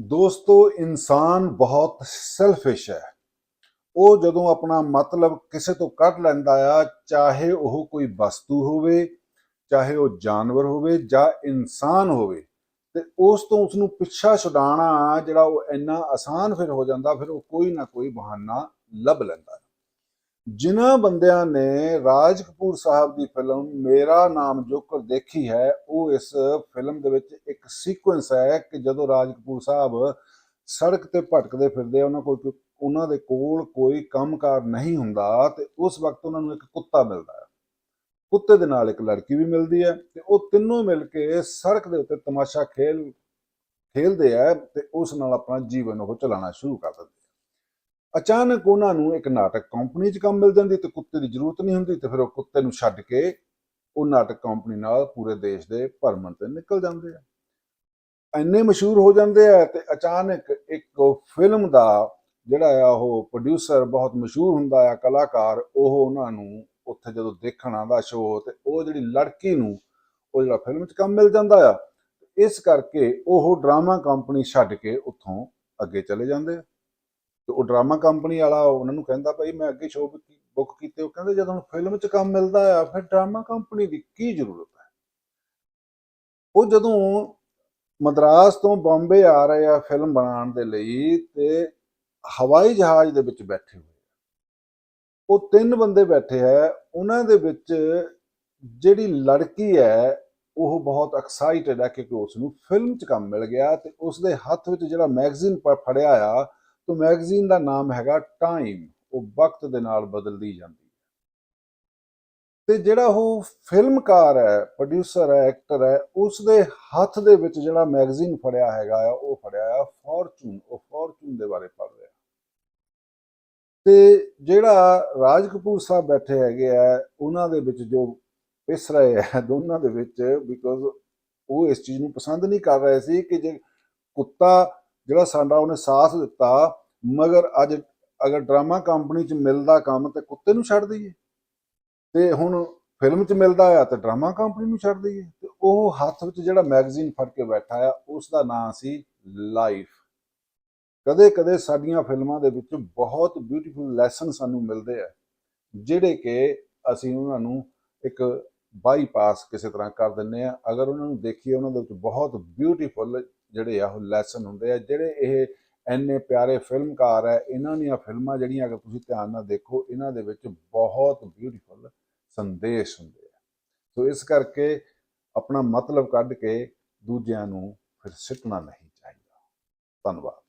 ਦੋਸਤੋ, ਇਨਸਾਨ ਬਹੁਤ ਸੈਲਫਿਸ਼ ਹੈ। ਉਹ ਜਦੋਂ ਆਪਣਾ ਮਤਲਬ ਕਿਸੇ ਤੋਂ ਕੱਢ ਲੈਂਦਾ ਆ, ਚਾਹੇ ਉਹ ਕੋਈ ਵਸਤੂ ਹੋਵੇ, ਚਾਹੇ ਉਹ ਜਾਨਵਰ ਹੋਵੇ ਜਾਂ ਇਨਸਾਨ ਹੋਵੇ, ਤੇ ਉਸ ਤੋਂ ਉਸ ਨੂੰ ਪਿੱਛਾ ਛੁਡਾਉਣਾ ਜਿਹੜਾ ਉਹ ਇੰਨਾ ਆਸਾਨ ਫਿਰ ਹੋ ਜਾਂਦਾ, ਫਿਰ ਉਹ ਕੋਈ ਨਾ ਕੋਈ ਬਹਾਨਾ ਲੱਭ ਲੈਂਦਾ। ਜਿਨ੍ਹਾਂ ਬੰਦਿਆਂ ਨੇ ਰਾਜ ਕਪੂਰ ਸਾਹਿਬ ਦੀ ਫਿਲਮ ਮੇਰਾ ਨਾਮ ਜੋਕਰ ਦੇਖੀ ਹੈ ਉਹ ਇਸ ਫਿਲਮ ਦੇ ਵਿੱਚ ਇੱਕ ਸੀਕੁਐਂਸ ਹੈ ਕਿ ਜਦੋਂ ਰਾਜ ਕਪੂਰ ਸਾਹਿਬ ਸੜਕ ਤੇ ਭਟਕਦੇ ਫਿਰਦੇ ਆ, ਉਹਨਾਂ ਕੋਈ ਉਹਨਾਂ ਦੇ ਕੋਲ ਕੋਈ ਕੰਮਕਾਰ ਨਹੀਂ ਹੁੰਦਾ ਤੇ ਉਸ ਵਕਤ ਉਹਨਾਂ ਨੂੰ ਇੱਕ ਕੁੱਤਾ ਮਿਲਦਾ ਹੈ। ਕੁੱਤੇ ਦੇ ਨਾਲ ਇੱਕ ਲੜਕੀ ਵੀ ਮਿਲਦੀ ਹੈ ਤੇ ਉਹ ਤਿੰਨੋਂ ਮਿਲ ਕੇ ਸੜਕ ਦੇ ਉੱਤੇ ਤਮਾਸ਼ਾ ਖੇਲ ਖੇਲਦੇ ਆ ਤੇ ਉਸ ਨਾਲ ਆਪਣਾ ਜੀਵਨ ਉਹ ਚਲਾਉਣਾ ਸ਼ੁਰੂ ਕਰ ਦਿੰਦੇ ਅਚਾਨਕ ਉਹਨਾਂ ਨੂੰ ਇੱਕ ਨਾਟਕ ਕੰਪਨੀ 'ਚ ਕੰਮ ਮਿਲ ਜਾਂਦੀ ਤੇ ਕੁੱਤੇ ਦੀ ਜ਼ਰੂਰਤ ਨਹੀਂ ਹੁੰਦੀ ਤੇ ਫਿਰ ਉਹ ਕੁੱਤੇ ਨੂੰ ਛੱਡ ਕੇ ਉਹ ਨਾਟਕ ਕੰਪਨੀ ਨਾਲ ਪੂਰੇ ਦੇਸ਼ ਦੇ ਭਰਮਣ ਤੇ ਨਿਕਲ ਜਾਂਦੇ ਆ। ਇੰਨੇ ਮਸ਼ਹੂਰ ਹੋ ਜਾਂਦੇ ਆ ਤੇ ਅਚਾਨਕ ਇੱਕ ਫਿਲਮ ਦਾ ਜਿਹੜਾ ਆ ਉਹ ਪ੍ਰੋਡਿਊਸਰ ਬਹੁਤ ਮਸ਼ਹੂਰ ਹੁੰਦਾ ਆ ਕਲਾਕਾਰ, ਉਹ ਉਹਨਾਂ ਨੂੰ ਉੱਥੇ ਜਦੋਂ ਦੇਖਣ ਆਉਂਦਾ ਸ਼ੋਅ ਤੇ ਉਹ ਜਿਹੜੀ ਲੜਕੀ ਨੂੰ ਉਹ ਜਿਹੜਾ ਫਿਲਮ 'ਚ ਕੰਮ ਮਿਲ ਜਾਂਦਾ ਆ, ਇਸ ਕਰਕੇ ਉਹ ਡਰਾਮਾ ਕੰਪਨੀ ਛੱਡ ਕੇ ਉੱਥੋਂ ਅੱਗੇ ਚਲੇ ਜਾਂਦੇ ਆ। ਤੇ ਉਹ ਡਰਾਮਾ ਕੰਪਨੀ ਵਾਲਾ ਉਹਨਾਂ ਨੂੰ ਕਹਿੰਦਾ ਭਾਈ ਮੈਂ ਅੱਗੇ ਸ਼ੋਅ ਬੁੱਕ ਕੀਤੇ, ਉਹ ਕਹਿੰਦੇ ਜਦੋਂ ਫਿਲਮ 'ਚ ਕੰਮ ਮਿਲਦਾ ਆ, ਫਿਰ ਡਰਾਮਾ ਕੰਪਨੀ ਦੀ ਕੀ ਜ਼ਰੂਰਤ ਹੈ ਉਹ ਜਦੋਂ ਮਦਰਾਸ ਤੋਂ ਬੰਬੇ ਆ ਰਹੇ ਆ ਫਿਲਮ ਬਣਾਉਣ ਦੇ ਲਈ ਤੇ ਹਵਾਈ ਜਹਾਜ਼ ਦੇ ਵਿੱਚ ਬੈਠੇ ਹੋਏ ਆ। ਉਹ ਤਿੰਨ ਬੰਦੇ ਬੈਠੇ ਹੈ, ਉਹਨਾਂ ਦੇ ਵਿੱਚ ਜਿਹੜੀ ਲੜਕੀ ਹੈ, ਉਹ ਬਹੁਤ ਐਕਸਾਈਟਡ ਹੈ ਕਿ ਉਸ ਨੂੰ ਫਿਲਮ 'ਚ ਕੰਮ ਮਿਲ ਗਿਆ ਤੇ ਉਸ ਦੇ ਹੱਥ ਵਿੱਚ ਜਿਹੜਾ ਮੈਗਜ਼ੀਨ ਫੜਿਆ ਆ ਤੋਂ ਮੈਗਜ਼ੀਨ ਦਾ ਨਾਮ ਹੈਗਾ ਟਾਈਮ। ਉਹ ਵਕਤ ਦੇ ਨਾਲ ਬਦਲਦੀ ਜਾਂਦੀ ਹੈ। ਤੇ ਜਿਹੜਾ ਉਹ ਫਿਲਮਕਾਰ ਹੈ, ਪ੍ਰੋਡਿਊਸਰ ਹੈ, ਐਕਟਰ ਹੈ ਉਸ ਦੇ ਹੱਥ ਦੇ ਵਿੱਚ ਜਿਹੜਾ ਮੈਗਜ਼ੀਨ ਫੜਿਆ ਹੈਗਾ ਆ, ਉਹ ਫੜਿਆ ਆ ਫੋਰਚੂਨ। ਉਹ ਫੋਰਚੂਨ ਦੇ ਬਾਰੇ ਪੜ੍ਹ ਰਿਹਾ। ਤੇ ਜਿਹੜਾ ਰਾਜ ਕਪੂਰ ਸਾਹਿਬ ਬੈਠੇ ਹੈਗੇ ਆ, ਉਹਨਾਂ ਦੇ ਵਿੱਚ ਜੋ ਪਿਸ ਰਹੇ ਆ, ਦੋਨਾਂ ਦੇ ਵਿੱਚ ਬਿਕੋਜ਼ ਉਹ ਇਸ ਚੀਜ਼ ਨੂੰ ਪਸੰਦ ਨਹੀਂ ਕਰ ਰਹੇ ਸੀ ਕਿ ਜੇ ਕੁੱਤਾ ਜਿਹੜਾ ਸਾਡਾ ਉਹਨੇ ਸਾਥ ਦਿੱਤਾ, ਮਗਰ ਅੱਜ ਅਗਰ ਡਰਾਮਾ ਕੰਪਨੀ 'ਚ ਮਿਲਦਾ ਕੰਮ ਤੇ ਕੁੱਤੇ ਨੂੰ ਛੱਡ ਦਈਏ। ਤੇ ਹੁਣ ਫਿਲਮ 'ਚ ਮਿਲਦਾ ਆ ਤੇ ਡਰਾਮਾ ਕੰਪਨੀ ਨੂੰ ਛੱਡ ਦਈਏ। ਤੇ ਉਹ ਹੱਥ ਵਿੱਚ ਜਿਹੜਾ ਮੈਗਜ਼ੀਨ ਫੜ ਕੇ ਬੈਠਾ ਆ ਉਸ ਦਾ ਨਾਮ ਸੀ ਲਾਈਫ। ਕਦੇ ਕਦੇ ਸਾਡੀਆਂ ਫਿਲਮਾਂ ਦੇ ਵਿੱਚ ਬਹੁਤ ਬਿਊਟੀਫੁਲ ਲੈਸਨ ਸਾਨੂੰ ਮਿਲਦੇ ਆ, ਜਿਹੜੇ ਕਿ ਅਸੀਂ ਉਹਨਾਂ ਨੂੰ ਇੱਕ ਬਾਈਪਾਸ ਕਿਸੇ ਤਰ੍ਹਾਂ ਕਰ ਦਿੰਨੇ ਆ। ਅਗਰ ਉਹਨਾਂ ਨੂੰ ਦੇਖੀਏ, ਉਹਨਾਂ ਦੇ ਵਿੱਚ ਬਹੁਤ ਬਿਊਟੀਫੁਲ ਜਿਹੜੇ ਆ, ਉਹ ਲੈਸਨ ਹੁੰਦੇ ਆ, ਜਿਹੜੇ ਇਹ ਐਨੇ ਪਿਆਰੇ ਫਿਲਮਕਾਰ ਹੈ ਇਹਨਾਂ ਦੀਆਂ ਫਿਲਮਾਂ ਜਿਹੜੀਆਂ ਅਗਰ ਤੁਸੀਂ ਧਿਆਨ ਨਾਲ ਦੇਖੋ, ਇਹਨਾਂ ਦੇ ਵਿੱਚ ਬਹੁਤ ਬਿਊਟੀਫੁਲ ਸੰਦੇਸ਼ ਹੁੰਦੇ ਆ। ਸੋ ਇਸ ਕਰਕੇ ਆਪਣਾ ਮਤਲਬ ਕੱਢ ਕੇ ਦੂਜਿਆਂ ਨੂੰ ਫਿਰ ਸਿੱਟਣਾ ਨਹੀਂ ਚਾਹੀਦਾ। ਧੰਨਵਾਦ।